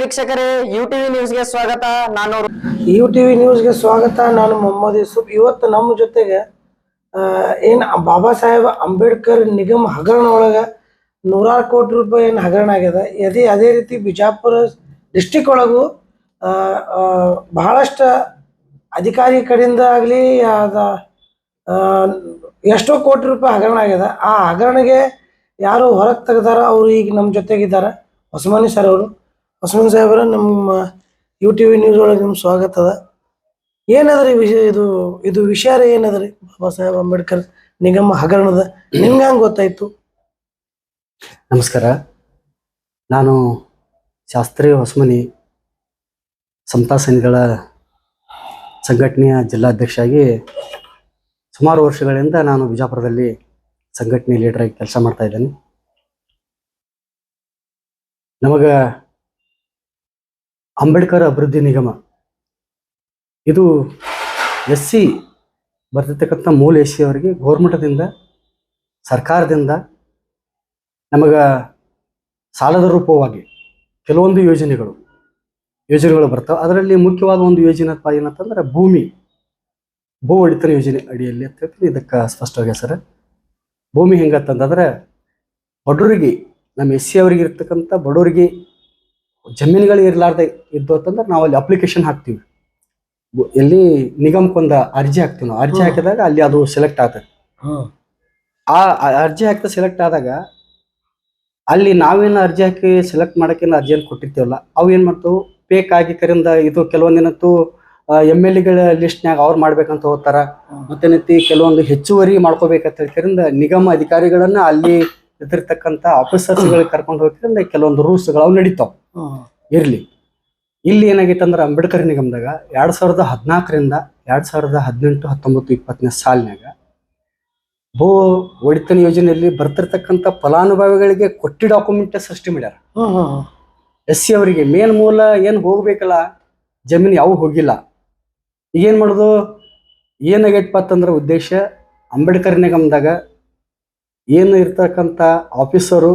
ವೀಕ್ಷಕರೇ you TV ನ್ಯೂಸ್ಗೆ ಸ್ವಾಗತ. ನಾನು ಯು ಟಿವಿ ನ್ಯೂಸ್ಗೆ ಸ್ವಾಗತ. ನಾನು ಮೊಹಮ್ಮದ್ ಯೂಸುಫ್. ಇವತ್ತು ನಮ್ಮ ಜೊತೆಗೆ ಏನು ಬಾಬಾ ಸಾಹೇಬ್ ಅಂಬೇಡ್ಕರ್ ನಿಗಮ ಹಗರಣ ಒಳಗ ನೂರಾರು ಕೋಟಿ ರೂಪಾಯಿ ಏನು ಹಗರಣ ಆಗ್ಯದ. ಅದೇ ಅದೇ ರೀತಿ ಬಿಜಾಪುರ ಡಿಸ್ಟಿಕ್ ಒಳಗೂ ಬಹಳಷ್ಟು ಅಧಿಕಾರಿ ಕಡೆಯಿಂದ ಆಗಲಿ, ಅದ ಎಷ್ಟೋ ಕೋಟಿ ರೂಪಾಯಿ ಹಗರಣ ಆಗ್ಯದ. ಆ ಹಗರಣಗೆ ಯಾರು ಹೊರಗೆ ತೆಗ್ದಾರ ಅವರು ಈಗ ನಮ್ಮ ಜೊತೆಗಿದ್ದಾರೆ. ಹೊಸಮಾನಿ ಸರ್ ಅವರು. ಹೊಸಮನಿ ಸಾಹೇಬ್ರ ನಮ್ಮ ಯು ನ್ಯೂಸ್ ಒಳಗೆ ನಿಮ್ಮ ಸ್ವಾಗತ ಅದ. ಏನದ್ರಿ ವಿಷಯ ಇದು? ಇದು ವಿಷಯ ಏನದ್ರಿ ಬಾಬಾ ಸಾಹೇಬ್ ಅಂಬೇಡ್ಕರ್ ನಿಗಮ ಹಗರಣದ? ನಿಮ್ಗೆ ಹಂಗೆ ಗೊತ್ತಾಯ್ತು? ನಮಸ್ಕಾರ. ನಾನು ಶಾಸ್ತ್ರೀಯ ಹೊಸಮನಿ ಸಮತಾ ಸೈನಿಕಗಳ ಸಂಘಟನೆಯ ಜಿಲ್ಲಾಧ್ಯಕ್ಷರಾಗಿ ಸುಮಾರು ವರ್ಷಗಳಿಂದ ನಾನು ಬಿಜಾಪುರದಲ್ಲಿ ಸಂಘಟನೆ ಲೀಡರ್ ಆಗಿ ಕೆಲಸ ಮಾಡ್ತಾ ಇದ್ದೇನೆ. ನಮಗ ಅಂಬೇಡ್ಕರ್ ಅಭಿವೃದ್ಧಿ ನಿಗಮ. ಇದು ಎಸ್ ಸಿ ಬರ್ತಿರ್ತಕ್ಕಂಥ ಮೂಲ ಎಸ್ ಸಿ ಅವರಿಗೆ ಗೌರ್ಮೆಂಟದಿಂದ, ಸರ್ಕಾರದಿಂದ ನಮಗ ಸಾಲದ ರೂಪವಾಗಿ ಕೆಲವೊಂದು ಯೋಜನೆಗಳು ಯೋಜನೆಗಳು ಬರ್ತಾವೆ. ಅದರಲ್ಲಿ ಮುಖ್ಯವಾದ ಒಂದು ಯೋಜನೆ ಏನಂತಂದ್ರೆ ಭೂಮಿ, ಭೂ ಒಳಿತನ ಯೋಜನೆ ಅಡಿಯಲ್ಲಿ ಅಂತ ಹೇಳ್ತೀನಿ. ಇದಕ್ಕೆ ಸ್ಪಷ್ಟವಾಗಿ ಸರ್ ಭೂಮಿ ಹೆಂಗತ್ತಂತಂದ್ರೆ ಬಡವರಿಗೆ, ನಮ್ಮ ಎಸ್ ಸಿ ಅವರಿಗೆ ಇರ್ತಕ್ಕಂಥ ಬಡವರಿಗೆ ಜಮೀನುಗಳು ಇರಲಾರ್ದೆ ಇದ್ದು ಅಂತಂದ್ರೆ ನಾವು ಅಲ್ಲಿ ಅಪ್ಲಿಕೇಶನ್ ಹಾಕ್ತೀವಿ. ಎಲ್ಲಿ ನಿಗಮಕ್ಕೊಂದು ಅರ್ಜಿ ಹಾಕ್ತೀವಿ ನಾವು. ಅರ್ಜಿ ಹಾಕಿದಾಗ ಅಲ್ಲಿ ಅದು ಸೆಲೆಕ್ಟ್ ಆಗ್ತದೆ. ಆ ಅರ್ಜಿ ಹಾಕ್ತಾ ಸೆಲೆಕ್ಟ್ ಆದಾಗ ಅಲ್ಲಿ ನಾವೇನು ಅರ್ಜಿ ಹಾಕಿ ಸೆಲೆಕ್ಟ್ ಮಾಡೋಕೆ ಅರ್ಜಿಯನ್ನು ಕೊಟ್ಟಿರ್ತೀವಲ್ಲ ಅವು ಏನು ಮಾಡ್ತಾವು? ಪೇಕ್ ಆಗಿ ಕರಿಂದ ಇದು ಕೆಲವೊಂದಿನಂತೂ ಎಂ ಎಲ್ ಎಗಳ ಲಿಸ್ಟ್ನಾಗ ಅವ್ರು ಮಾಡ್ಬೇಕಂತ ಹೋಗ್ತಾರ. ಮತ್ತೇನೈತಿ? ಕೆಲವೊಂದು ಹೆಚ್ಚುವರಿ ಮಾಡ್ಕೋಬೇಕಂತ ಹೇಳಿ ಕರಿಂದ ನಿಗಮ ಅಧಿಕಾರಿಗಳನ್ನ ಅಲ್ಲಿ ಇದ್ದಿರ್ತಕ್ಕಂಥ ಆಫೀಸರ್ಸ್ಗಳಿಗೆ ಕರ್ಕೊಂಡು ಹೋಗ್ತಿದ್ರಿಂದ ಕೆಲವೊಂದು ರೂಲ್ಸ್ಗಳು ಅವು ನಡೀತಾವ. ಇರ್ಲಿ. ಇಲ್ಲಿ ಏನಾಗಿತ್ತು ಅಂದ್ರೆ ಅಂಬೇಡ್ಕರ್ ನಿಗಮದಾಗ ಎರಡ್ ಸಾವಿರದ ಹದಿನಾಲ್ಕರಿಂದ ಎರಡ್ ಸಾವಿರದ ಹದಿನೆಂಟು ಹತ್ತೊಂಬತ್ತು ಇಪ್ಪತ್ತನೇ ಸಾಲಿನಾಗ ಭೂ ಒಡಿತನ ಯೋಜನೆಯಲ್ಲಿ ಬರ್ತಿರ್ತಕ್ಕಂಥ ಫಲಾನುಭವಿಗಳಿಗೆ ಕೊಟ್ಟಿ ಡಾಕ್ಯುಮೆಂಟ್ ಸೃಷ್ಟಿ ಮಾಡ್ಯಾರ. ಎಸ್ ಸಿ ಅವರಿಗೆ ಮೇನ್ ಮೂಲ ಏನು ಹೋಗ್ಬೇಕಲ್ಲ ಜಮೀನು ಯಾವ ಹೋಗಿಲ್ಲ. ಈಗೇನು ಮಾಡೋದು? ಏನಾಗೈತಪ್ಪ ಅಂತಂದ್ರೆ ಉದ್ದೇಶ ಅಂಬೇಡ್ಕರ್ ನಿಗಮದಾಗ ಏನು ಇರ್ತಕ್ಕಂಥ ಆಫೀಸರು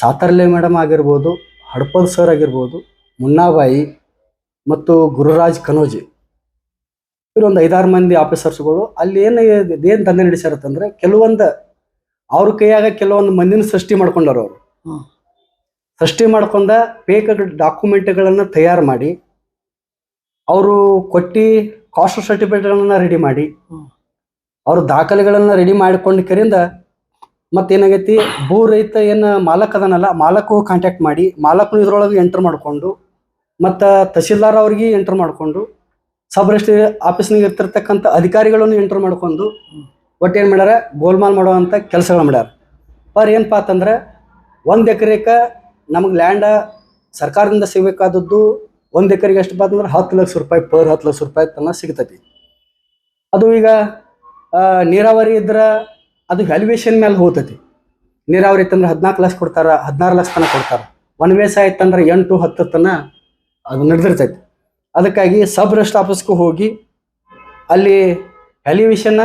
ಸಾತರ್ಲೆ ಮೇಡಮ್ ಆಗಿರ್ಬೋದು ಹಡ್ಪದ್ ಸರ್ ಆಗಿರ್ಬೋದು ಮುನ್ನಾಬಾಯಿ ಮತ್ತು ಗುರುರಾಜ್ ಕನೋಜಿ ಇವರೊಂದು ಐದಾರು ಮಂದಿ ಆಫೀಸರ್ಸ್ಗಳು ಅಲ್ಲಿ ಏನು ಏನು ದಂಧೆ ನಡೆಸಿರತ್ತಂದ್ರೆ ಕೆಲವೊಂದು ಅವ್ರ ಕೈಯಾಗ ಕೆಲವೊಂದು ಮಂದಿನ ಸೃಷ್ಟಿ ಮಾಡ್ಕೊಂಡವ್ರು ಅವರು. ಸೃಷ್ಟಿ ಮಾಡ್ಕೊಂಡ ಬೇಕ ಡಾಕ್ಯುಮೆಂಟ್ಗಳನ್ನು ತಯಾರು ಮಾಡಿ ಅವರು ಕೊಟ್ಟು ಕಾಸ್ಟ್ ಸರ್ಟಿಫಿಕೇಟ್ಗಳನ್ನು ರೆಡಿ ಮಾಡಿ. ಅವ್ರ ದಾಖಲೆಗಳನ್ನ ರೆಡಿ ಮಾಡಿಕೊಂಡ ಕರಿಂದ ಮತ್ತೇನಾಗೈತಿ? ಭೂ ರೈತ ಏನು ಮಾಲಕ್ ಅದನಲ್ಲ ಮಾಲಕ್ಕು ಕಾಂಟ್ಯಾಕ್ಟ್ ಮಾಡಿ, ಮಾಲಕ್ನು ಇದ್ರೊಳಗೆ ಎಂಟರ್ ಮಾಡಿಕೊಂಡು, ಮತ್ತು ತಹಶೀಲ್ದಾರ್ ಅವ್ರಿಗೆ ಎಂಟರ್ ಮಾಡಿಕೊಂಡು ಸಬ್ ರಿಜಿಸ್ಟ್ರಿ ಆಫೀಸ್ನಾಗ ಇರ್ತಿರ್ತಕ್ಕಂಥ ಅಧಿಕಾರಿಗಳನ್ನು ಎಂಟರ್ ಮಾಡ್ಕೊಂಡು, ಒಟ್ಟು ಏನು ಮಾಡ್ಯಾರ? ಗೋಲ್ಮಾಲ್ ಮಾಡುವಂಥ ಕೆಲಸಗಳು ಮಾಡ್ಯಾರ. ಪರ್ ಏನಪ್ಪಾ ಅಂತಂದ್ರೆ, ಒಂದು ಎಕರೆಕ ನಮಗೆ ಲ್ಯಾಂಡ ಸರ್ಕಾರದಿಂದ ಸಿಗಬೇಕಾದದ್ದು ಒಂದು ಎಕರೆಗೆ ಎಷ್ಟು ಅಂದ್ರೆ ಹತ್ತು ಲಕ್ಷ ರೂಪಾಯಿ ಪರ್ ಹತ್ತು ಲಕ್ಷ ರೂಪಾಯಿ ತನಕ ಸಿಗ್ತೈತಿ. ಅದು ಈಗ ನೀರಾವರಿ ಇದ್ರೆ ಅದು ವ್ಯಾಲ್ಯೂಯೇಷನ್ ಮೇಲೆ ಹೋಗ್ತೈತಿ. ನೀರಾವರಿ ಇತ್ತಂದ್ರೆ ಹದಿನಾಲ್ಕು ಲಕ್ಷ ಕೊಡ್ತಾರೆ, ಹದಿನಾರು ಲಕ್ಷ ತನಕ ಕೊಡ್ತಾರೆ. ಒನ್ ವೇಸ್ ಆಯ್ತಂದ್ರೆ ಎಂಟು, ಹತ್ತು ತನ ಅದು ನಡೆದಿರ್ತೈತಿ. ಅದಕ್ಕಾಗಿ ಸಬ್ ರೆಸ್ಟ್ ಆಫೀಸ್ಗೂ ಹೋಗಿ ಅಲ್ಲಿ ವ್ಯಾಲ್ಯೂಯೇಷನ್ನ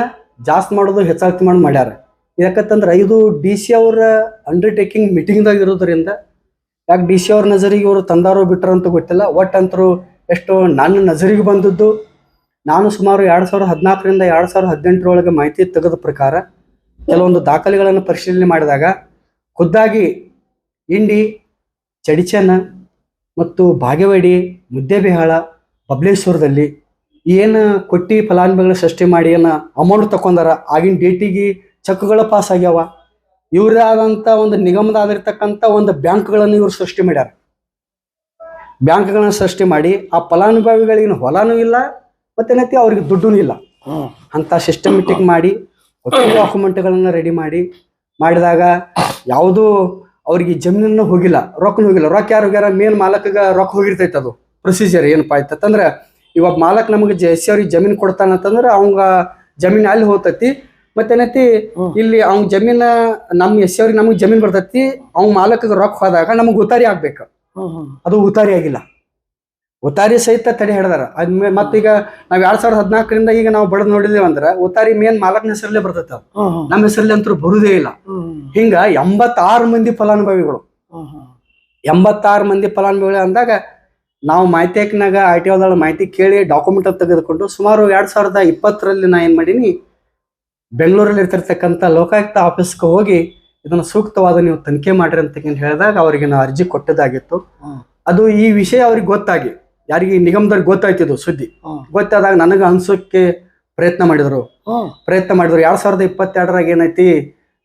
ಜಾಸ್ತಿ ಮಾಡೋದು ಹೆಚ್ಚಾಗ್ತಿ ಮಾಡಿ ಮಾಡ್ಯಾರ. ಯಾಕಂತಂದ್ರೆ ಐದು ಡಿ ಸಿ ಅವರ ಅಂಡರ್ಟೇಕಿಂಗ್ ಮೀಟಿಂಗ್ದಾಗ ಇರೋದ್ರಿಂದ, ಯಾಕೆ ಡಿ ಸಿ ಅವ್ರ ನಜರಿಗೆ ಇವರು ತಂದಾರೋ ಬಿಟ್ಟರು ಅಂತ ಗೊತ್ತಿಲ್ಲ ಒಟ್ಟಂತರು ಎಷ್ಟು ನನ್ನ ನಜರಿಗೆ ಬಂದದ್ದು. ನಾನು ಸುಮಾರು ಎರಡು ಸಾವಿರದ ಹದಿನಾಲ್ಕರಿಂದ ಎರಡು ಸಾವಿರದ ಹದಿನೆಂಟರೊಳಗೆ ಮಾಹಿತಿ ತೆಗೆದ ಪ್ರಕಾರ ಕೆಲವೊಂದು ದಾಖಲೆಗಳನ್ನು ಪರಿಶೀಲನೆ ಮಾಡಿದಾಗ ಖುದ್ದಾಗಿ ಇಂಡಿ ಚಡಿಚನ ಮತ್ತು ಬಾಗೇವಾಡಿ ಮುದ್ದೆಬಿಹಾಳ, ಬಬ್ಲೇಶ್ವರದಲ್ಲಿ ಏನು ಕೊಟ್ಟಿ ಫಲಾನುಭವಿಗಳ ಸೃಷ್ಟಿ ಮಾಡಿ ಏನು ಅಮೌಂಟ್ ತಕೊಂಡಾರ ಆಗಿನ ಡೇಟಿಗೆ ಚೆಕ್ಗಳು ಪಾಸ್ ಆಗ್ಯಾವ. ಇವರೇ ಆದಂಥ ಒಂದು ನಿಗಮದಾಗಿರ್ತಕ್ಕಂಥ ಒಂದು ಬ್ಯಾಂಕ್ಗಳನ್ನು ಇವರು ಸೃಷ್ಟಿ ಮಾಡ್ಯಾರ. ಬ್ಯಾಂಕ್ಗಳನ್ನು ಸೃಷ್ಟಿ ಮಾಡಿ ಆ ಫಲಾನುಭವಿಗಳಿಗಿನ ಹೊಲನೂ ಇಲ್ಲ ಮತ್ತೇನೈತಿ? ಅವ್ರಿಗೆ ದುಡ್ಡು ಇಲ್ಲ. ಅಂತ ಸಿಸ್ಟಮೆಟಿಕ್ ಮಾಡಿ ಡಾಕ್ಯುಮೆಂಟ್ಗಳನ್ನ ರೆಡಿ ಮಾಡಿ ಮಾಡಿದಾಗ ಯಾವುದೂ ಅವ್ರಿಗೆ ಜಮೀನನ್ನು ಹೋಗಿಲ್ಲ ರೊಕ್ಕನೂ ಹೋಗಿಲ್ಲ. ರೊಕ್ಕ ಯಾರು ಹೋಗ್ಯಾರ? ಮೇನ್ ಮಾಲಕಗ ರೊಕ್ಕ ಹೋಗಿರ್ತೈತೆ ಅದು. ಪ್ರೊಸೀಜರ್ ಏನಪ್ಪಾ ಆಯ್ತಂದ್ರೆ ಇವಾಗ ಮಾಲಕ್ ನಮಗೆ ಜೆ ಎಸ್ ಅವ್ರಿಗೆ ಜಮೀನು ಕೊಡ್ತಾನಂತಂದ್ರೆ ಅವಂಗ ಜಮೀನ್ ಅಲ್ಲಿ ಹೋಗ್ತೈತಿ. ಮತ್ತೇನೈತಿ. ಇಲ್ಲಿ ಅವ್ನ ಜಮೀನ ನಮ್ಮ ಎಸ್ ಅವ್ರಿಗೆ ನಮಗೆ ಜಮೀನ್ ಬರ್ತೈತಿ. ಅವ್ನ ಮಾಲಕಗ ರೊಕ್ಕ ಹೋದಾಗ ನಮಗೆ ಉತಾರಿ ಆಗ್ಬೇಕು. ಅದು ಉತಾರಿ ಆಗಿಲ್ಲ. ಉತ್ತಾರಿ ಸಹಿತ ತಡೆ ಹಿಡ್ದಾರ. ಅದ್ ಮತ್ತೀಗ ನಾವ್ ಎರಡ್ ಸಾವಿರದ ಹದಿನಾಲ್ಕರಿಂದ ಈಗ ನಾವು ಬಡದ್ ನೋಡಿದೇವ್ ಅಂದ್ರ ಉತ್ತಾರಿ ಮೇನ್ ಮಾಲಕನ ಹೆಸರಲ್ಲೇ ಬರ್ತೈತೆ ನಮ್ಮ ಹೆಸರಲ್ಲಿ ಅಂತೂ ಬರುದೇ ಇಲ್ಲ. ಹಿಂಗ ಎಂಬತ್ತಾರು ಮಂದಿ ಫಲಾನುಭವಿಗಳು. ಎಂಬತ್ತಾರು ಮಂದಿ ಫಲಾನುಭವಿಗಳು ಅಂದಾಗ ನಾವು ಮಾಹಿತಿ ಐ ಟಿ ಒಳಗೆ ಮಾಹಿತಿ ಕೇಳಿ ಡಾಕ್ಯುಮೆಂಟ್ ತೆಗೆದುಕೊಂಡು ಸುಮಾರು ಎರಡ್ ಸಾವಿರದ ಇಪ್ಪತ್ತರಲ್ಲಿ ನಾ ಏನ್ ಮಾಡೀನಿ ಬೆಂಗಳೂರಲ್ಲಿ ಇರ್ತಿರ್ತಕ್ಕಂಥ ಲೋಕಾಯುಕ್ತ ಆಫೀಸ್ಗೆ ಹೋಗಿ ಇದನ್ನು ಸೂಕ್ತವಾದ ನೀವು ತನಿಖೆ ಮಾಡಿರಿ ಅಂತ ಹೇಳಿದಾಗ ಅವರಿಗೆ ನಾವು ಅರ್ಜಿ ಕೊಟ್ಟದಾಗಿತ್ತು. ಅದು ಈ ವಿಷಯ ಅವ್ರಿಗೆ ಗೊತ್ತಾಗಿ. ಯಾರಿಗೆ ನಿಗಮದಲ್ಲಿ ಗೊತ್ತಾಯ್ತಿದ್ದು ಸುದ್ದಿ. ಗೊತ್ತಾದಾಗ ನನಗೆ ಅನ್ಸೋಕ್ಕೆ ಪ್ರಯತ್ನ ಮಾಡಿದ್ರು. ಪ್ರಯತ್ನ ಮಾಡಿದ್ರು. ಎರಡ್ ಸಾವಿರದ ಇಪ್ಪತ್ತೆರಡರಾಗ ಏನೈತಿ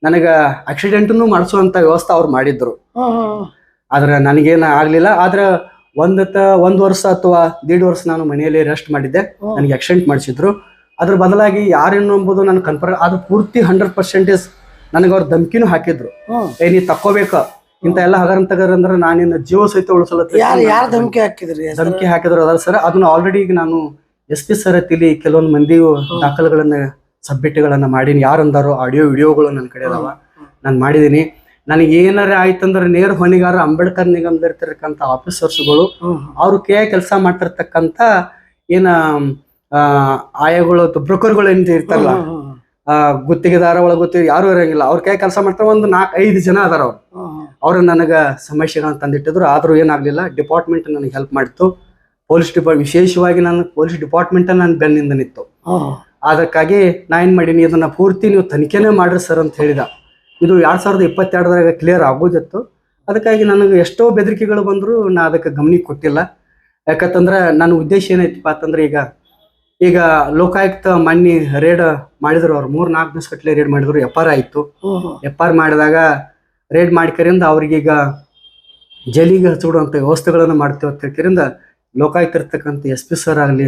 ನನಗ ಆಕ್ಸಿಡೆಂಟ್ನು ಮಾಡಿಸುವಂತ ವ್ಯವಸ್ಥೆ ಅವ್ರು ಮಾಡಿದ್ರು. ಆದ್ರೆ ನನಗೇನು ಆಗ್ಲಿಲ್ಲ. ಆದ್ರೆ ಒಂದ ಒಂದ್ ವರ್ಷ ಅಥವಾ ದೀಡ್ ವರ್ಷ ನಾನು ಮನೆಯಲ್ಲಿ ರೆಸ್ಟ್ ಮಾಡಿದ್ದೆ. ನನಗೆ ಆಕ್ಸಿಡೆಂಟ್ ಮಾಡಿಸಿದ್ರು. ಅದ್ರ ಬದಲಾಗಿ ಯಾರೇನು ಎಂಬುದು ನನ್ ಕನ್ಫರ್ ಅದು ಪೂರ್ತಿ ಹಂಡ್ರೆಡ್ ಪರ್ಸೆಂಟೇಜ್ ನನಗೆ ಅವ್ರು ಧಮ್ಕಿನೂ ಹಾಕಿದ್ರು. ಏನಿ ಏ ನೀ ತಕ್ಕೋಬೇಕ. ಇಂತ ಎಲ್ಲ ಹಗರಣ ತಗರ್ ಅಂದ್ರೆ ನಾನಿನ್ನ ಜೀವ ಸಹಿತ ಉಳಿಸಲತ್ತ ಯಾರು ಯಾರು ಧಮಕಿ ಹಾಕಿದ್ರಿ ಧಮಕಿ ಹಾಕಿದ್ರು ಅದಾರ ಸರ್. ಅದನ್ನ ಆಲ್ರೆಡಿ ಈಗ ನಾನು ಎಸ್ ಪಿ ಸರ್ ತಿಳಿ ಕೆಲವೊಂದು ಮಂದಿ ದಾಖಲೆಗಳನ್ನ ಸಬ್ಮಿಟ್ಗಳನ್ನ ಮಾಡೀನಿ. ಯಾರು ಅಂದಾರೋ ಆಡಿಯೋ ವಿಡಿಯೋಗಳು ನನ್ನ ಕಡೆ ಅದಾವ. ನಾನು ಮಾಡಿದೀನಿ. ನನಗೆ ಏನಾರ ಆಯ್ತಂದ್ರೆ ನೇರ ಹೊಣೆಗಾರ ಅಂಬೇಡ್ಕರ್ ನಿಗಮದಲ್ಲಿರ್ತಕ್ಕಂಥ ಆಫೀಸರ್ಸ್ಗಳು ಅವ್ರು ಕೇ ಕೆಲಸ ಮಾಡ್ತಿರ್ತಕ್ಕಂಥ ಏನ ಆಯಗಳು ಬ್ರೋಕರ್ಗಳು ಏನ್ ಇರ್ತಾರಲ್ಲ ಗುತ್ತಿಗೆದಾರ ಒಳಗೆ ಗುತ್ತಿಗೆ ಯಾರು ಇರಂಗಿಲ್ಲ. ಅವ್ರ ಕೈ ಕೆಲಸ ಮಾಡ್ತಾರೆ. ಒಂದು ನಾಲ್ಕು ಐದು ಜನ ಅದಾರ ಅವ್ರು. ಅವರು ನನಗೆ ಸಮಸ್ಯೆಗಳನ್ನ ತಂದಿಟ್ಟಿದ್ರು. ಆದರೂ ಏನಾಗಲಿಲ್ಲ ಡಿಪಾರ್ಟ್ಮೆಂಟ್ ನನಗೆ ಹೆಲ್ಪ್ ಮಾಡಿತ್ತು ಪೊಲೀಸ್ ಡಿಪಾರ್ಟ್ ವಿಶೇಷವಾಗಿ ನಾನು ಪೊಲೀಸ್ ಡಿಪಾರ್ಟ್ಮೆಂಟ್ ನನ್ನ ಬೆನ್ನಿಂದ ನಿಂತು ಹ್ಮ್ ಅದಕ್ಕಾಗಿ ನಾ ಏನು ಮಾಡೀನಿ ಇದನ್ನು ಪೂರ್ತಿ ನೀವು ತನಿಖೆನೇ ಮಾಡ್ರಿ ಸರ್ ಅಂತ ಹೇಳಿದ. ಇದು ಎರಡು ಸಾವಿರದ ಇಪ್ಪತ್ತೆರಡರಾಗ ಕ್ಲಿಯರ್ ಆಗೋದಿತ್ತು. ಅದಕ್ಕಾಗಿ ನನಗೆ ಎಷ್ಟೋ ಬೆದರಿಕೆಗಳು ಬಂದರೂ ನಾ ಅದಕ್ಕೆ ಗಮನ ಕೊಟ್ಟಿಲ್ಲ. ಯಾಕಂತಂದ್ರೆ ನನ್ನ ಉದ್ದೇಶ ಏನೈತಪ್ಪ ಅಂತಂದ್ರೆ ಈಗ ಈಗ ಲೋಕಾಯುಕ್ತ ಮನ್ನಿ ರೇಡ್ ಮಾಡಿದ್ರು ಅವ್ರು. ಮೂರ್ ನಾಲ್ಕು ದಿವಸ ಕಟ್ಲೆ ರೇಡ್ ಮಾಡಿದ್ರು ಎಫ್ ಆರ್ ಆಯ್ತು ಎಫ್ ಆರ್ ಮಾಡಿದಾಗ ರೇಡ್ ಮಾಡ್ಕರಿಂದ ಅವ್ರಿಗೀಗ ಜೈಲಿಗೆ ಹಚ್ಚಿಬಿಡುವಂಥ ವ್ಯವಸ್ಥೆಗಳನ್ನು ಮಾಡ್ತೇವೆ ಅಂತ ಹೇಳ್ಕರಿಂದ ಲೋಕಾಯುಕ್ತ ಇರ್ತಕ್ಕಂಥ ಎಸ್ ಪಿ ಸರ್ ಆಗಲಿ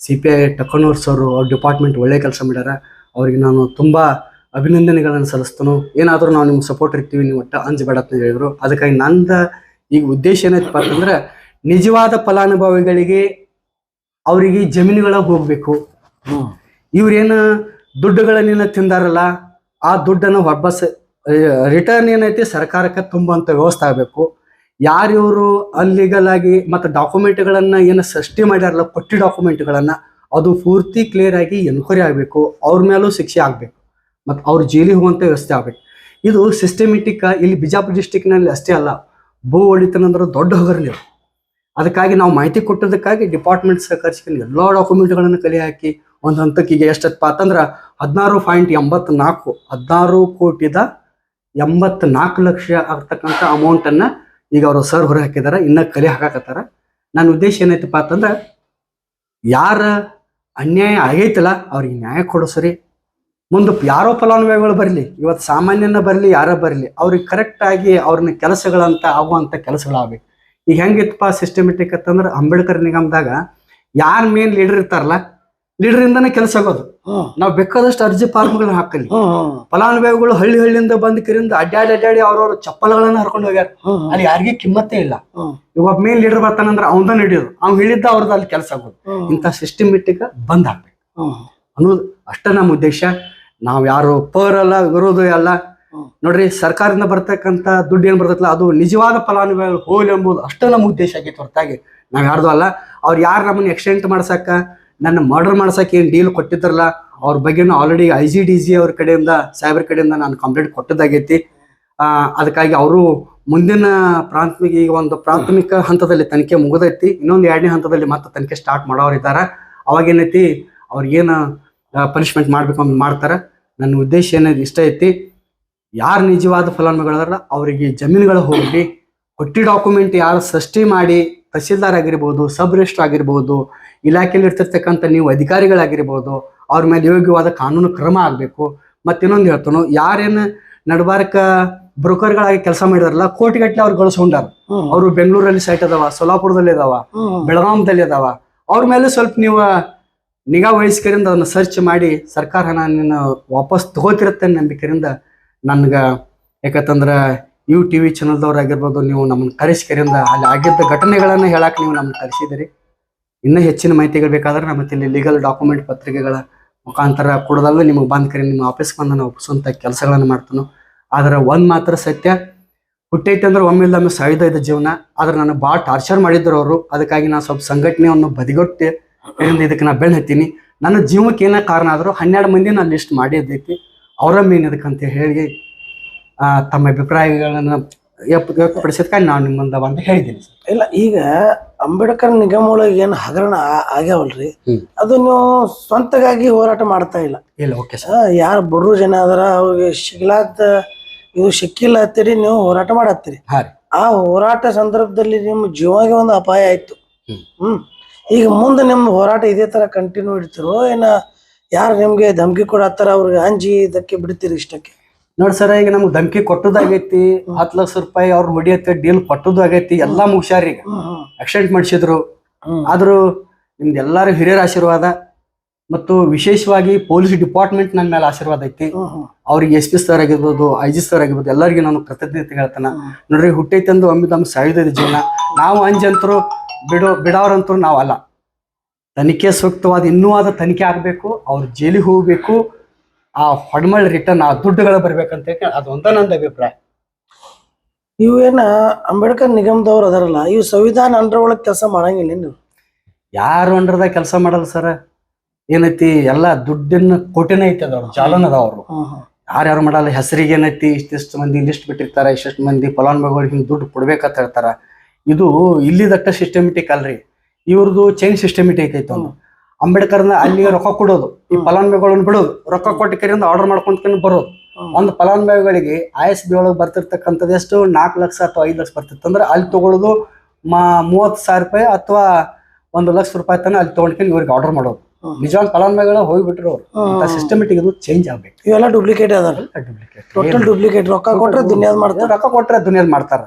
C P I Takkanoor sir ಅವ್ರ ಡಿಪಾರ್ಟ್ಮೆಂಟ್ ಒಳ್ಳೆ ಕೆಲಸ ಮಾಡ್ಯಾರ. ಅವ್ರಿಗೆ ನಾನು ತುಂಬ ಅಭಿನಂದನೆಗಳನ್ನು ಸಲ್ಲಿಸ್ತಾನು. ಏನಾದರೂ ನಾವು ನಿಮ್ಗೆ ಸಪೋರ್ಟ್ ಇರ್ತೀವಿ ನೀವು ಒಟ್ಟು ಅಂಜಬೇಡ ಅಂತ ಹೇಳಿದ್ರು. ಅದಕ್ಕಾಗಿ ನಂದ ಈಗ ಉದ್ದೇಶ ಏನೈತಪ್ಪ ಅಂತಂದ್ರೆ ನಿಜವಾದ ಫಲಾನುಭವಿಗಳಿಗೆ ಅವರಿಗೆ ಜಮೀನುಗಳ ಹೋಗ್ಬೇಕು. ಇವ್ರೇನು ದುಡ್ಡುಗಳನ್ನೇನು ತಿಂದಾರಲ್ಲ ಆ ದುಡ್ಡನ್ನು ವಾಪಸ್ ರಿಟರ್ನ್ ಏನೈತಿ? ಸರ್ಕಾರಕ್ಕೆ ತುಂಬುವಂಥ ವ್ಯವಸ್ಥೆ ಆಗಬೇಕು. ಯಾರಿವರು ಅಲ್ಲಿಗಲ್ ಆಗಿ ಮತ್ತು ಡಾಕ್ಯುಮೆಂಟ್ಗಳನ್ನ ಏನು ಸೃಷ್ಟಿ ಮಾಡ್ಯಾರಲ್ಲ, ಕೊಟ್ಟಿ ಡಾಕ್ಯುಮೆಂಟ್ಗಳನ್ನ ಅದು ಪೂರ್ತಿ ಕ್ಲಿಯರ್ ಆಗಿ ಎನ್ಕ್ವೈರಿ ಆಗಬೇಕು. ಅವ್ರ ಮೇಲೂ ಶಿಕ್ಷೆ ಆಗಬೇಕು. ಮತ್ತು ಅವ್ರ ಜೈಲಿಗೆ ಹೋಗುವಂಥ ವ್ಯವಸ್ಥೆ ಆಗಬೇಕು. ಇದು ಸಿಸ್ಟಮೆಟಿಕ್ ಇಲ್ಲಿ ಬಿಜಾಪುರ ಡಿಸ್ಟಿಕ್ನಲ್ಲಿ ಅಷ್ಟೇ ಅಲ್ಲ, ಭೂ ಒಳಿತನ ಅಂದ್ರೆ ದೊಡ್ಡ ನೀವು ಅದಕ್ಕಾಗಿ ನಾವು ಮಾಹಿತಿ ಕೊಟ್ಟದಕ್ಕಾಗಿ ಡಿಪಾರ್ಟ್ಮೆಂಟ್ ಸಹಕರಿಸಿಕೊಂಡು ಎಲ್ಲ ಡಾಕ್ಯುಮೆಂಟ್ಗಳನ್ನು ಕಲೆ ಹಾಕಿ ಒಂದು ಹಂತಕ್ಕೆ ಈಗ ಎಷ್ಟಪ್ಪ ಅಂತಂದ್ರೆ ಹದಿನಾರು ಪಾಯಿಂಟ್ ಎಂಬತ್ನಾಲ್ಕು, ಹದಿನಾರು ಕೋಟಿದ ಎಂಬತ್ನಾಲ್ಕು ಲಕ್ಷ ಆಗ್ತಕ್ಕಂಥ ಅಮೌಂಟನ್ನು ಈಗ ಅವರು ಸರ್ ಹೊರ ಹಾಕಿದಾರೆ, ಇನ್ನ ಕಲೆ ಹಾಕಾಕತ್ತಾರ. ನನ್ನ ಉದ್ದೇಶ ಏನೈತಪ್ಪ ಅಂತಂದ್ರೆ, ಯಾರ ಅನ್ಯಾಯ ಆಗೈತಲ್ಲ, ಅವ್ರಿಗೆ ನ್ಯಾಯ ಕೊಡೋ ಸರಿ. ಮುಂದೆ ಯಾರೋ ಫಲಾನುಭವಿಗಳು ಬರಲಿ ಇವತ್ತು ಸಾಮಾನ್ಯನ ಬರಲಿ, ಯಾರೋ ಬರಲಿ, ಅವ್ರಿಗೆ ಕರೆಕ್ಟಾಗಿ ಅವ್ರನ್ನ ಕೆಲಸಗಳಂತ ಆಗುವಂತ ಕೆಲಸಗಳಾಗಬೇಕು. ಈಗ ಹೆಂಗಿತ್ತಪ್ಪ ಸಿಸ್ಟಮೆಟಿಕ್ ಅಂತಂದ್ರೆ ಅಂಬೇಡ್ಕರ್ ನಿಗಮದಾಗ, ಯಾರು ಮೇನ್ ಲೀಡರ್ ಇರ್ತಾರಲ್ಲ ಲೀಡರ್ ಇಂದಾನೆ ಕೆಲಸ ಆಗೋದು. ನಾವು ಬೇಕಾದಷ್ಟು ಅರ್ಜಿ ಫಾರ್ಮ್ಗಳನ್ನ ಹಾಕಲಿ. ಫಲಾನುಭವಿಗಳು ಹಳ್ಳಿ ಹಳ್ಳಿಯಿಂದ ಬಂದ ಕಿರಿಂದ ಅಡ್ಡಾಡಿ ಅಡ್ಡಾಡಿ ಅವ್ರವ್ರ ಚಪ್ಪಲ್ಗಳನ್ನ ಹರ್ಕೊಂಡು ಹೋಗ್ಯಾರ. ಅಲ್ಲಿ ಯಾರಿಗೆ ಕಿಮ್ಮತ್ತೇ ಇಲ್ಲ. ಇವಾಗ ಮೇನ್ ಲೀಡರ್ ಬರ್ತಾನಂದ್ರೆ ಅವನ ಹಿಡಿಯೋದು. ಅವ್ನು ಹೇಳಿದ್ದ ಅವ್ರದ್ದು ಅಲ್ಲಿ ಕೆಲಸ ಆಗೋದು. ಇಂತ ಇಂಥ ಸಿಸ್ಟಮೆಟಿಕ್ ಬಂದ್ ಹಾಕ್ಬೇಕು. ಅನ್ನೋದು ಅಷ್ಟ ನಮ್ಮ ಉದ್ದೇಶ. ನಾವು ಯಾರು ಪರ್ ಅಲ್ಲ ವಿರೋಧ ಅಲ್ಲ. ನೋಡ್ರಿ ಸರ್ಕಾರದಿಂದ ಬರ್ತಕ್ಕಂಥ ದುಡ್ಡು ಏನ್ ಬರ್ತೈತಲ್ಲ ಅದು ನಿಜವಾದ ಫಲಾನುಭವಿಗಳು ಹೋಲಿ ಎಂಬುದು ಅಷ್ಟ ನಮ್ಮ ಉದ್ದೇಶ ಆಗೈತೆ ಹೊರತಾಗಿ. ನಾವ್ ಯಾರ್ದು ಅಲ್ಲ. ಅವ್ರು ಯಾರು ನಮ್ಮನ್ನ ಎಕ್ಸ್ಟೆಂಟ್ ಮಾಡ್ಸಕ್ಕ ನನ್ನ ಮರ್ಡರ್ ಮಾಡ್ಸೋಕೆ ಏನು ಡೀಲ್ ಕೊಟ್ಟಿದ್ರಲ್ಲ ಅವ್ರ ಬಗ್ಗೆನೂ already I G D G ಅವ್ರ ಕಡೆಯಿಂದ ಸಾಹೇಬ್ರ ಕಡೆಯಿಂದ ನಾನು ಕಂಪ್ಲೇಂಟ್ ಕೊಟ್ಟದಾಗೈತಿ ಅದಕ್ಕಾಗಿ ಅವರು ಮುಂದಿನ ಪ್ರಾಥಮಿಕ, ಈಗ ಒಂದು ಪ್ರಾಥಮಿಕ ಹಂತದಲ್ಲಿ ತನಿಖೆ ಮುಗಿದೈತಿ. ಇನ್ನೊಂದು ಎರಡನೇ ಹಂತದಲ್ಲಿ ಮತ್ತೆ ತನಿಖೆ ಸ್ಟಾರ್ಟ್ ಮಾಡೋರು ಇದ್ದಾರೆ ಅವಾಗ ಏನೈತಿ ಅವ್ರಿಗೇನು ಪನಿಷ್ಮೆಂಟ್ ಮಾಡಬೇಕು ಅಂತ ಮಾಡ್ತಾರೆ. ನನ್ನ ಉದ್ದೇಶ ಏನೈತಿ, ಇಷ್ಟ ಐತಿ, ಯಾರು ನಿಜವಾದ ಫಲಾನುಭವಿಗಳದಾರಲ್ಲ ಅವರಿಗೆ ಜಮೀನುಗಳು ಹೋಗಲಿ ಕೊಟ್ಟಿ ಡಾಕ್ಯುಮೆಂಟ್ ಯಾರು ಸೃಷ್ಟಿ ಮಾಡಿ ತಹಸೀಲ್ದಾರ್ ಆಗಿರ್ಬೋದು ಸಬ್ ರಿಜಿಸ್ಟರ್ ಆಗಿರ್ಬೋದು ಇಲಾಖೆಯಲ್ಲಿ ಇರ್ತಿರ್ತಕ್ಕಂಥ ನೀವು ಅಧಿಕಾರಿಗಳಾಗಿರ್ಬೋದು ಅವ್ರ ಮೇಲೆ ಯೋಗ್ಯವಾದ ಕಾನೂನು ಕ್ರಮ ಆಗಬೇಕು. ಮತ್ತಿನ್ನೊಂದು ಹೇಳ್ತಾನು ಯಾರೇನು ನಡಬಾರಕ ಬ್ರೋಕರ್ಗಳಾಗಿ ಕೆಲಸ ಮಾಡಿದಾರಲ್ಲ ಕೋಟಿಗಟ್ಟಲೆ ಅವ್ರು ಗಳಿಸ್ಕೊಂಡಾರ. ಅವರು ಬೆಂಗಳೂರಲ್ಲಿ ಸೈಟ್ ಅದಾವ ಸೊಲಾಪುರದಲ್ಲಿ ಅದಾವ ಬೆಳಗಾಂದಲ್ಲಿ ಅದಾವ. ಅವ್ರ ಮೇಲೆ ಸ್ವಲ್ಪ ನೀವು ನಿಗಾ ವಹಿಸ್ಕರಿಂದ ಅದನ್ನ ಸರ್ಚ್ ಮಾಡಿ ಸರ್ಕಾರ ಹಣ ವಾಪಸ್ ತಗೋತಿರುತ್ತೆ ನಂಬಿಕೆರಿಂದ ನಂಬಿಕೆಯಿಂದ ನನ್ಗ ಯಾಕಂತಂದ್ರ ಯು ಟಿ ವಿ ಚಾನಲ್ದವ್ರು ಆಗಿರ್ಬೋದು, ನೀವು ನಮ್ಮನ್ನ ಅಂದ್ರೆ ಅಲ್ಲಿ ಆಗಿದ್ದ ಘಟನೆಗಳನ್ನು ಹೇಳಕ್ಕೆ ನೀವು ನಮ್ಮನ್ನು ಕರೆಸಿದಿರಿ. ಇನ್ನೂ ಹೆಚ್ಚಿನ ಮಾಹಿತಿಗಳು ಬೇಕಾದ್ರೆ ನಮ್ಮ ಇಲ್ಲಿ ಲೀಗಲ್ ಡಾಕ್ಯುಮೆಂಟ್ ಪತ್ರಿಕೆಗಳ ಮುಖಾಂತರ ಕೊಡೋದಲ್ಲ ನಿಮಗೆ ಬಂದ್ ಕರೆ, ನಿಮ್ಮ ಆಫೀಸ್ಗೆ ಬಂದು ನಾವು ಒಪ್ಪಿಸುವಂಥ ಕೆಲಸಗಳನ್ನು ಮಾಡ್ತೇನೆ. ಆದರೆ ಒಂದು ಮಾತ್ರ ಸತ್ಯ, ಹುಟ್ಟೈತೆ ಅಂದ್ರೆ ಒಮ್ಮಿಲ್ಲೊಮ್ಮೆ ಸಾಯ್ದ ಇದ್ದ ಜೀವನ. ಆದ್ರೆ ನಾನು ಭಾಳ ಟಾರ್ಚರ್ ಮಾಡಿದ್ರು ಅವರು. ಅದಕ್ಕಾಗಿ ನಾನು ಸ್ವಲ್ಪ ಸಂಘಟನೆಯನ್ನು ಬದಿಗೊಟ್ಟೆ ಇದಕ್ಕೆ ನಾನು ಬೆಳೆ ಹತ್ತೀನಿ ನನ್ನ ಜೀವಕ್ಕೆ ಏನೇ ಕಾರಣ ಆದರೂ ಹನ್ನೆರಡು ಮಂದಿ ನಾನು ಲಿಸ್ಟ್ ಮಾಡಿದ್ದೈತಿ ಅವರ ಮೇನ್ ಇದಕ್ಕಂತ ಹೇಳಿ ತಮ್ಮ ಅಭಿಪ್ರಾಯಗಳನ್ನು ವ್ಯಕ್ತಪಡಿಸಿದ್ಕಾಗಿ ನಾನು ನಿಮ್ಮ ಮುಂದೆ ಬಂದು ಹೇಳಿದ್ದೀನಿ ಸರ್. ಇಲ್ಲ ಈಗ ಅಂಬೇಡ್ಕರ್ ನಿಗಮ ಒಳಗೆ ಏನು ಹಗರಣ ಆ- ಆಗ್ಯಾವಲ್ರಿ. ಅದು ನೀವು ಸ್ವಂತಗಾಗಿ ಹೋರಾಟ ಮಾಡ್ತಾ ಇಲ್ಲ. ಇಲ್ಲ ಓಕೆ ಸರ್. ಯಾರು ಬಡ್ರು ಜನ ಅದರ ಅವ್ರಿಗೆ ಸಿಗ್ಲಾತ ಇದು ಸಿಕ್ಕಿಲ್ಲ ಅಂತೇಳಿ ನೀವು ಹೋರಾಟ ಮಾಡತ್ತೀರಿ. ಹಾ ರೀ. ಆ ಹೋರಾಟ ಸಂದರ್ಭದಲ್ಲಿ ನಿಮ್ಮ ಜೀವಗೆ ಒಂದು ಅಪಾಯ ಆಯ್ತು. ಹ್ಮ್. ಹ್ಮ್. ಈಗ ಮುಂದೆ ನಿಮ್ಮ ಹೋರಾಟ ಇದೇ ತರ ಕಂಟಿನ್ಯೂ ಇಡ್ತಿರೋ ಏನ ಯಾರು ನಿಮ್ಗೆ ಧಮಕಿ ಕೊಡತ್ತಾರ ಅವ್ರಿಗೆ ಅಂಜಿ ಇದಕ್ಕೆ ಬಿಡ್ತೀರಿ ಇಷ್ಟಕ್ಕೆ? ನೋಡಿ ಸರ್ ಈಗ ನಮ್ಗೆ ಧಮಕಿ ಕೊಟ್ಟದಾಗೈತಿ ಹತ್ತು ಲಕ್ಷ ರೂಪಾಯಿ ಅವ್ರ ಹೊಡಿಯತ್ತೆ ಡೀಲ್ ಕೊಟ್ಟದ್ದು ಆಗೈತಿ ಎಲ್ಲಾ ಮುಗ್ಸ್ಯಾರ ಈಗ. ಆಕ್ಸಿಡೆಂಟ್ ಮಾಡಿಸಿದ್ರು. ಆದ್ರೂ ನಿಮ್ದು ಎಲ್ಲಾರು ಹಿರಿಯರ ಆಶೀರ್ವಾದ ಮತ್ತು ವಿಶೇಷವಾಗಿ ಪೊಲೀಸ್ ಡಿಪಾರ್ಟ್ಮೆಂಟ್ ನನ್ನ ಮೇಲೆ ಆಶೀರ್ವಾದ ಐತಿ. ಅವ್ರಿಗೆ ಎಸ್ ಪಿ ಸರ್ ಆಗಿರ್ಬೋದು ಐ ಜಿ ಸರ್ ಆಗಿರ್ಬೋದು ಎಲ್ಲರಿಗೂ ನಾನು ಕೃತಜ್ಞತೆ ಹೇಳ್ತಾನೆ. ನೋಡ್ರಿ ಹುಟ್ಟೈತೆ ಹುಟ್ಟೈತಂದು ಒಮ್ಮೆ ತಮ್ಮ ಸಾಯುದ ಜೀವನ. ನಾವು ಅಂಜಂತರು ಬಿಡೋ ಬಿಡೋರಂತರು ನಾವಲ್ಲ. ಅಲ್ಲ ತನಿಖೆ ಸೂಕ್ತವಾದ ಇನ್ನೂ ಆದ ತನಿಖೆ ಆಗಬೇಕು ಅವ್ರು ಜೈಲಿಗೆ ಹೋಗ್ಬೇಕು ಆ ಹೊಡ್ಮಳ್ ರಿಟರ್ನ್ ಆ ದುಡ್ಡುಗಳು ಬರ್ಬೇಕಂತ ಹೇಳಿ ಅದೊಂದ ನಂದು ಅಭಿಪ್ರಾಯ. ಇವು ಏನ ಅಂಬೇಡ್ಕರ್ ನಿಗಮದವ್ರು ಅದಾರಲ್ಲ ಇವು ಸಂವಿಧಾನ ಅಂಡರ್ ಒಳಗ್ ಕೆಲಸ ಮಾಡಂಗಿಲ್ಲ ನೀವು ಯಾರು ಅಂಡರ್ದಾಗ ಕೆಲಸ ಮಾಡಲ್ಲ ಸರ್? ಏನೈತಿ ಎಲ್ಲ ದುಡ್ಡಿನ ಕೊಟ್ಟಿನ ಐತಿ ಅದವ್ರು. ಚಾಲನ್ ಅದ ಅವರು ಯಾರ್ಯಾರು ಮಾಡಲ್ಲ ಹೆಸರಿಗೆ ಏನೈತಿ ಇಷ್ಟಿಷ್ಟು ಮಂದಿ ಲಿಸ್ಟ್ ಬಿಟ್ಟಿರ್ತಾರ ಇಷ್ಟಿಷ್ಟು ಮಂದಿ ಫಲಾನುಭವಿಗಳು ಹಿಂಗೆ ದುಡ್ಡು ಕೊಡ್ಬೇಕಂತ ಹೇಳ್ತಾರ. ಇದು ಇಲ್ಲಿದಟ್ಟ ಸಿಸ್ಟಮೆಟಿಕ್ ಅಲ್ರಿ. ಇವ್ರದ್ದು ಚೈನ್ ಸಿಸ್ಟಮೆಟಿಕ್ ಐತಿ ಒಂದು. ಅಂಬೇಡ್ಕರ್ನ ಅಲ್ಲಿ ರೊಕ್ಕ ಕೊಡೋದು. ಈ ಫಲಾನುಭವಿಗಳನ್ನ ಬಿಡೋದು. ರೊಕ್ಕ ಕೊಟ್ಟ ಕಡೆಯಿಂದ ಆರ್ಡರ್ ಮಾಡ್ಕೊಂತ ಬರೋದು. ಒಂದು ಫಲಾನುಭವಿಗಳಿಗೆ ಐ ಎಸ್ ಬಿ ಒಳಗೆ ಬರ್ತಿರ್ತಕ್ಕಂಥದ್ದು ಎಷ್ಟು? ನಾಲ್ಕು ಲಕ್ಷ ಅಥವಾ ಐದು ಲಕ್ಷ ಬರ್ತಿತ್ತು. ಅಂದ್ರೆ ಅಲ್ಲಿ ತಗೊಳ್ಳೋದು ಮಾ ಮೂವತ್ತು ಸಾವಿರ ರೂಪಾಯಿ ಅಥವಾ ಒಂದು ಲಕ್ಷ ರೂಪಾಯಿ ತಾನೆ ಅಲ್ಲಿ ತೊಗೊಂಡ್ಕೊಂಡು ಇವ್ರಿಗೆ ಆರ್ಡರ್ ಮಾಡೋದು. ನಿಜವಾದ ಫಲಾನುಭವಿಗಳು ಹೋಗ್ಬಿಟ್ರು ಅವ್ರು. ಸಿಸ್ಟಮೆಟಿಕ್ ಇದು ಚೇಂಜ್ ಆಗ್ಬೇಕು. ಇವೆಲ್ಲ ಡೂಪ್ಲಿಕೇಟ್ ಅದಾರ ಡೂಪ್ಲಿಕೇಟ್ ಟೋಟಲ್ ಡೂಪ್ಲಿಕೇಟ್ ರೊಕ್ಕ ಕೊಟ್ಟರೆ ದುನಿಯಾದ ಮಾಡ್ತಾರೆ. ರೊಕ್ಕ ಕೊಟ್ಟರೆ ದುನಿಯಾದ್ ಮಾಡ್ತಾರೆ.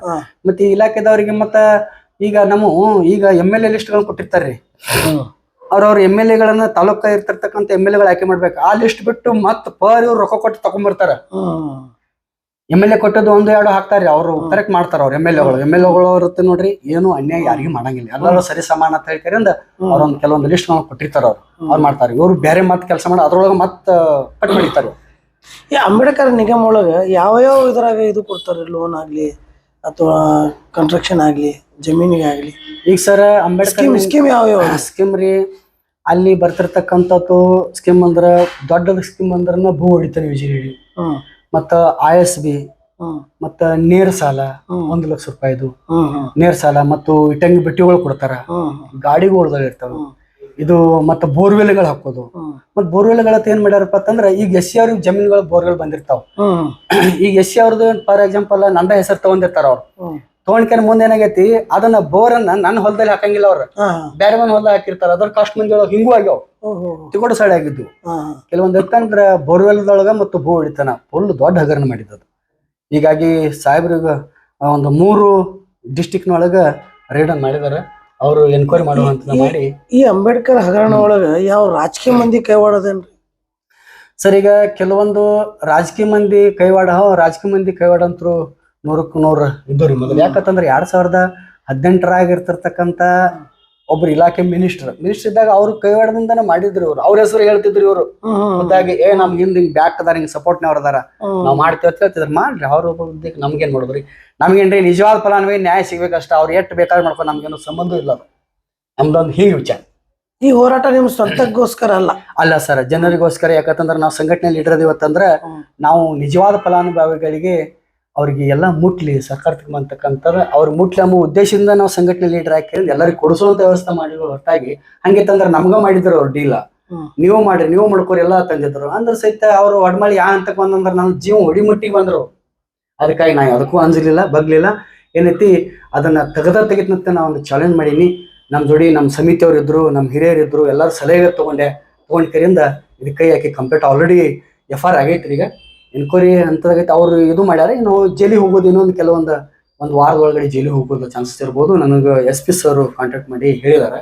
ಮತ್ತೆ ಈ ಇಲಾಖೆದವರಿಗೆ ಮತ್ತೆ ಈಗ ನಮ್ಮ ಈಗ ಎಂ ಎಲ್ ಎ ಲಿಸ್ಟ್ಗಳನ್ನ ಕೊಟ್ಟಿರ್ತಾರ್ರಿ ಅವ್ರವ್ರ ಎಂ ಎಲ್ ಎಗಳನ್ನ ತಾಲೂಕ ಇರ್ತಿರ್ತಕ್ಕಂಥ ಎಂ ಎಲ್ ಎಗಳು ಆಯ್ಕೆ ಮಾಡ್ಬೇಕು. ಆ ಲಿಸ್ಟ್ ಬಿಟ್ಟು ಮತ್ ಪರ್ ಇವ್ರು ರೊಕ್ಕ ಕೊಟ್ಟು ತಗೊಂಡ್ಬರ್ತಾರ ಎಂ ಎಲ್ ಎ ಕೊಟ್ಟದ್ದು ಒಂದು ಎರಡು ಹಾಕ್ತಾರ್ರಿ ಅವ್ರು ಕರೆಕ್ಟ್ ಮಾಡ್ತಾರ ಅವ್ರ ಎಂ ಎಲ್ ಎಗಳು ಎಂ ಎಲ್ ಎಗಳು ಇರುತ್ತೆ ನೋಡ್ರಿ ಏನು ಅನ್ಯಾಯ ಯಾರಿಗೂ ಮಾಡಂಗಿಲ್ಲ. ಎಲ್ಲರೂ ಸರಿ ಸಮಾನ ಅಂತ ಹೇಳ್ತಾರೆ ಅಂದ ಅವ್ರೊಂದು ಕೆಲವೊಂದು ಲಿಸ್ಟ್ ಕೊಟ್ಟಿರ್ತಾರ ಅವ್ರು. ಅವ್ರು ಮಾಡ್ತಾರೆ. ಇವ್ರು ಬೇರೆ ಮತ್ ಕೆಲಸ ಮಾಡಿ ಅದ್ರೊಳಗೆ ಮತ್ ಕಟ್ ಮಾಡಿರ್ತಾರೆ. ಈ ಅಂಬೇಡ್ಕರ್ ನಿಗಮ ಒಳಗ ಯಾವ ಯಾವ ಇದ್ರಾಗ ಇದು ಕೊಡ್ತಾರೆ ಲೋನ್ ಆಗ್ಲಿ? ಅಥವಾ ಕನ್ಸ್ಟ್ರಕ್ಷನ್ ಆಗ್ಲಿ ಜಮೀನಿಗೆ ಆಗ್ಲಿ. ಈಗ ಸರ್ ಅಂಬೇಡ್ಕರ್ ಸ್ಕೀಮ್ ಸ್ಕೀಮ್ ಯಾವ ಯಾವ ಸ್ಕೀಮ್ ರೀ ಅಲ್ಲಿ ಬರ್ತಿರ್ತಕ್ಕಂಥದ್ದು ಸ್ಕೀಮ್ ಅಂದ್ರ ದೊಡ್ಡದ ಸ್ಕೀಮ್ ಅಂದ್ರ ಭೂ ಹೊಡಿತಾರೆ ಯೋಜನೆ ಹ್ಮ್. ಮತ್ತ ಐ ಎಸ್ ಬಿ ಹ್ಮ್. ಮತ್ತ ನೇರ ಸಾಲ. ಒಂದು ಲಕ್ಷ ರೂಪಾಯಿದು ಹ್ಮ್ ಹ್ಮ್. ನೇರ ಸಾಲ ಮತ್ತು ಇಟ್ಟಂಗಿ ಬಟ್ಟಿಗಳು ಕೊಡ್ತಾರ. ಹ್ಮ್ ಗಾಡಿಗಳು ಇರ್ತಾವ. ಇದು ಮತ್ತ ಬೋರ್ವೆಲ್ಗಳು ಹಾಕೋದು. ಮತ್ತೆ ಬೋರ್ವೆಲ್ಗಳ ಬೋರ್ವೆಲ್ಗಳತ್ತ ಏನ್ ಮಾಡ್ಯಾರಪ್ಪ ಅಂತಂದ್ರ ಈಗ ಎಸ್ ಸಿ ಅವ್ರಿಗೆ ಜಮೀನುಗಳು ಬೋರ್ವೆಲ್ ಬಂದಿರ್ತಾವ. ಈಗ ಎಸ್ ಸಿ ಅವ್ರದ್ದು ಫಾರ್ ಎಕ್ಸಾಂಪಲ್ ನಂದ ಹೆಸರು ತಗೊಂಡಿರ್ತಾರ ಅವ್ರು. ತಗೊಂಡ್ಕೊಂಡ್ ಮುಂದೆ ಏನಾಗೈತಿ ಅದನ್ನ ಬೋರ್ ಅನ್ನ ನನ್ನ ಹೊಲದಲ್ಲಿ ಹಾಕಂಗಿಲ್ಲ ಅವ್ರ. ಬೇರೆ ಮನೆ ಹೊಲದಾಗ ಹಾಕಿರ್ತಾರ ಅದ್ರ ಕಾಸ್ಟ್ ಮಂದಿ ಹಿಂಗೂ ಆಗ್ಯಾವ. ತಿಗೋಡು ಸೈಡ್ ಆಗಿದ್ದು. ಕೆಲವೊಂದು ಬೋರ್ವೆಲ್ ಬೋರ್ವೆಲ್ದೊಳಗ ಮತ್ತು ಭೂ ಹೊಡಿತಾನ ಫುಲ್ ದೊಡ್ಡ ಹಗರಣ ಮಾಡಿದ್ದು ಹೀಗಾಗಿ ಸಾಹೇಬ್ರಿಗೆ ಒಂದು ಮೂರು ಡಿಸ್ಟಿಕ್ನೊಳಗ ರೇಡನ್ ಮಾಡಿದಾರೆ. ಅವರು ಎನ್ಕ್ವೈರಿ ಮಾಡುವಂತ ಮಾಡಿ. ಈ ಅಂಬೇಡ್ಕರ್ ಹಗರಣ ಒಳಗ ಯಾವ ರಾಜಕೀಯ ಮಂದಿ ಕೈವಾಡದೇನ್ರಿ? ಸರ್ ಈಗ ಕೆಲವೊಂದು ರಾಜಕೀಯ ಮಂದಿ ಕೈವಾಡ ರಾಜಕೀಯ ಮಂದಿ ಕೈವಾಡ ಅಂತರು ನೂರಕ್ಕೆ ನೂರ. ಇದ್ದವ್ರಿ ಮೊದಲು. ಯಾಕಂತಂದ್ರೆ ಎರಡ್ ಸಾವಿರದ ಹದಿನೆಂಟರಾಗಿರ್ತಿರ್ತಕ್ಕಂಥ ಒಬ್ರು ಇಲಾಖೆ ಮಿನಿಸ್ಟರ್ ಮಿನಿಸ್ಟರ್ ಇದ್ದಾಗ ಅವ್ರ ಕೈವಾಡದಿಂದಾನೆ ಮಾಡಿದ್ರು ಇವ್ರು. ಅವ್ರ ಹೆಸರು ಹೇಳ್ತಿದ್ರು ಇವರು. ಹ್ಮ್ ಏ ನಮ್ ಹಿಂದ್ ಹಿಂಗ್ ಬ್ಯಾಕ್ ಅದಾರ ಹಿಂಗ್ ಸಪೋರ್ಟ್ ಅದಾರ. ಹ್ಮ್. ನಾವ್ ಮಾಡ್ತೀವಿ ಅಂತ ಹೇಳ್ತಿದ್ರು. ಮಾಡ್ರಿ ಅವ್ರ ಒಬ್ಬ ನಮ್ಗೇನ್ ಮಾಡೋದ್ರಿ? ನಮ್ಗೇನ್ರಿ ನಿಜವಾದ ಫಲಾನುಭವಿ ನ್ಯಾಯ ಸಿಗ್ಬೇಕಷ್ಟ. ಅವ್ರು ಎಷ್ಟು ಬೇಕಾದ್ರೆ ಮಾಡ್ಕೊಂಡು ನಮ್ಗೇನು ಸಂಬಂಧ ಇಲ್ಲ ಅದು. ನಮ್ದೊಂದು ಹಿಂಗ್ ವಿಚಾರ. ಈ ಹೋರಾಟ ನಿಮ್ ಸ್ವಂತಕ್ಕೋಸ್ಕರ ಅಲ್ಲ. ಅಲ್ಲ ಸರ್ ಜನರಿಗೋಸ್ಕರ ಯಾಕಂತಂದ್ರೆ ನಾವು ಸಂಘಟನೆಯಲ್ಲಿ ಇಟ್ಟಿರೋದು ಇವತ್ತಂದ್ರೆ. ನಾವು ನಿಜವಾದ ಫಲಾನುಭವಿಗಳಿಗೆ ಅವ್ರಿಗೆ ಎಲ್ಲ ಮುಟ್ಲಿ ಸರ್ಕಾರಕ್ಕೆ ಅಂತಕ್ಕಂಥದ್ದು ಅವ್ರು ಮುಟ್ಲಿ ಅನ್ನೋ ಉದ್ದೇಶದಿಂದ ನಾವು ಸಂಘಟನೆ ಲೀಡರ್ ಹಾಕಿ ಎಲ್ಲರಿಗೂ ಕೊಡಿಸುವಂತ ವ್ಯವಸ್ಥೆ ಮಾಡಿರೋ ಹೊರತಾಗಿ. ತಂದ್ರೆ ನಮ್ಗ ಮಾಡಿದ್ರು ಅವ್ರು ಡೀಲ. ನೀವು ಮಾಡ್ರಿ ನೀವು ಮಾಡ್ಕೊರಿ ಎಲ್ಲ ತಂದಿದ್ರು. ಅಂದ್ರೆ ಸಹಿತ ಅವರು ಒಡ್ಮಳಿ ಯಾ ಅಂತ ಬಂದಂದ್ರೆ ನನ್ನ ಜೀವ ಹೊಡಿಮುಟ್ಟಿಗೆ ಬಂದ್ರು. ಅದಕ್ಕಾಗಿ ನಾ ಅದಕ್ಕೂ ಅಂಜಲಿಲ್ಲ ಬಗ್ಲಿಲ್ಲ. ಏನೈತಿ ಅದನ್ನ ತೆಗೆದ ತೆಗಿತಂತ ನಾ ಒಂದು ಚಾಲೆಂಜ್ ಮಾಡೀನಿ. ನಮ್ಮ ಜೋಡಿ ನಮ್ಮ ಸಮಿತಿಯವ್ರು ಇದ್ರು ನಮ್ಮ ಹಿರಿಯರು ಇದ್ರು ಎಲ್ಲರೂ ಸಲಹೆ ತಗೊಂಡೆ. ತಗೊಂಡ್ ಕರಿಂದ ಇದಕ್ಕೆ ಕೈ ಹಾಕಿ ಕಂಪ್ಲೀಟ್ ಆಲ್ರೆಡಿ ಎಫ್ ಆರ್ ಆಗೈತ್ರಿ ಈಗ. ಎನ್ಕ್ವೈರಿ ಅಂತದಾಗೈತೆ ಅವ್ರು ಇದು ಮಾಡ್ಯಾರ ಇನ್ನು ಜೈಲಿಗೆ ಹೋಗೋದು ಇನ್ನೊಂದು ಕೆಲವೊಂದು ಒಂದು ವಾರದ ಒಳಗಡೆ ಜೈಲಿಗೆ ಹೋಗೋದು ಚಾನ್ಸಸ್ ಇರ್ಬೋದು. ನನಗೆ ಎಸ್ ಪಿ ಸರ್ ಕಾಂಟ್ಯಾಕ್ಟ್ ಮಾಡಿ ಹೇಳಿದಾರೆ.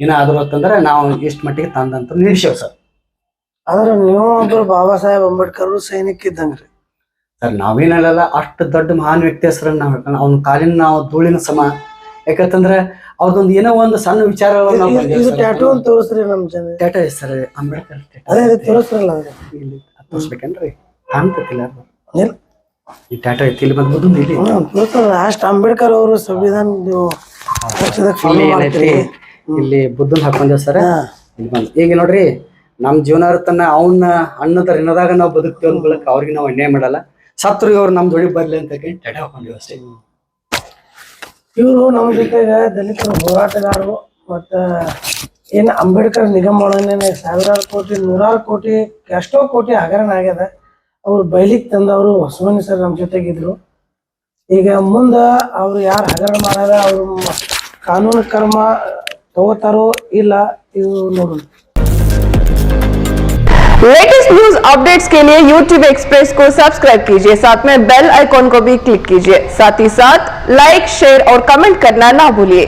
ಏನಾದ್ರು ಅಂತಂದ್ರೆ ನಾವು ಎಷ್ಟು ಮಟ್ಟಿಗೆ ತಂದಂತ ನಿರೀಕ್ಷೆ ಸರ್ ಆದ್ರೆ ನೀವು ಒಬ್ರು ಬಾಬಾ ಸಾಹೇಬ್ ಅಂಬೇಡ್ಕರ್ ಸೈನಿಕ ಇದ್ದಂಗ್ರಿ. ಸರ್ ನಾವೇನಲ್ಲ ಅಷ್ಟು ದೊಡ್ಡ ಮಹಾನ್ ವ್ಯಕ್ತಿ ಹೆಸರನ್ನ ನಾವು ಹೇಳ್ಕೊಂಡು ಅವ್ನ ಕಾಲಿನ ನಾವು ಧೂಳಿನ ಸಮ ಯಾಕಂತಂದ್ರೆ ಅವ್ರದೊಂದು ಏನೋ ಒಂದು ಸಣ್ಣ ವಿಚಾರ ಟ್ಯಾಟೂ ತೋರಿಸ್ರಿ ನಮ್ ಜನ. ಟ್ಯಾಟೂ ಸರ್ ಅಂಬೇಡ್ಕರ್ ಅದೇ ತೋರಿಸ್ರಲ್ಲ ತೋರಿಸ್ಬೇಕೇನ್ರಿ? ಕಾಣ್ತತಿಲ್ಲ ಅದು. ಇಲ್ಲ. ಈ ಟಾಟಾ ಐತಿ ಇಲ್ಲಿ ಇಲ್ಲಿ ಅಷ್ಟ್ ಅಂಬೇಡ್ಕರ್ ಅವರು ಸಂವಿಧಾನ ಇಲ್ಲಿ. ಇಲ್ಲಿ ಬುದ್ಧನ್ ಹಾಕೊಂಡೇವ್ ಸರ್. ಇಲ್ಲಿ ಬಂದು. ಈಗ ನೋಡ್ರಿ ನಮ್ ಜೀವನ ತನ್ನ ಅವನ್ನ ಅನ್ನದ ಋಣದಾಗ ನಾವು ಬದುಕ್ತೀವಿ ಅಂದ್ ಬಳಕ ಅವ್ರಿಗೆ ನಾವು ಅನ್ಯಾಯ ಮಾಡಲ್ಲ. ಸತ್ರು ಇವ್ರು ನಮ್ ದುಡಿ ಬರ್ಲಿ ಅಂತ ಹೇಳಿ ಟಾಟಾ ಹಾಕೊಂಡಿವಿ ಅಷ್ಟೇ. ಇವರು ನಮ್ಮ ಜೊತೆಗೆ ದಲಿತರ ಹೋರಾಟಗಾರರು ಮತ್ತ ಏನ್ ಅಂಬೇಡ್ಕರ್ ನಿಗಮ ಒಳಗೇನೆ ಸಾವಿರಾರು ಕೋಟಿ ನೂರಾರು ಕೋಟಿ ಎಷ್ಟೋ ಕೋಟಿ ಹಗರಣ ಆಗ್ಯದ. ಅವ್ರು ಬಯಲಿಗೆ ತಂದವರು ಹೊಸಮನಿ ಸರ್ ನಮ್ಮ ಜೊತೆಗಿದ್ರು ಈಗ ಮುಂದ ಅವ್ರು ಯಾರು ಹಗರಣ ಮಾಡಾರ ಅವ್ರು ಮ- ಕಾನೂನು ಕರ್ಮ ತಗೋತಾರೋ ಇಲ್ಲ ಇದು ನೋಡೋಣ लेटेस्ट न्यूज अपडेट्स के लिए YouTube एक्सप्रेस को सब्सक्राइब कीजिए साथ में बेल आइकॉन को भी क्लिक कीजिए साथ ही साथ लाइक शेयर और कमेंट करना ना भूलिए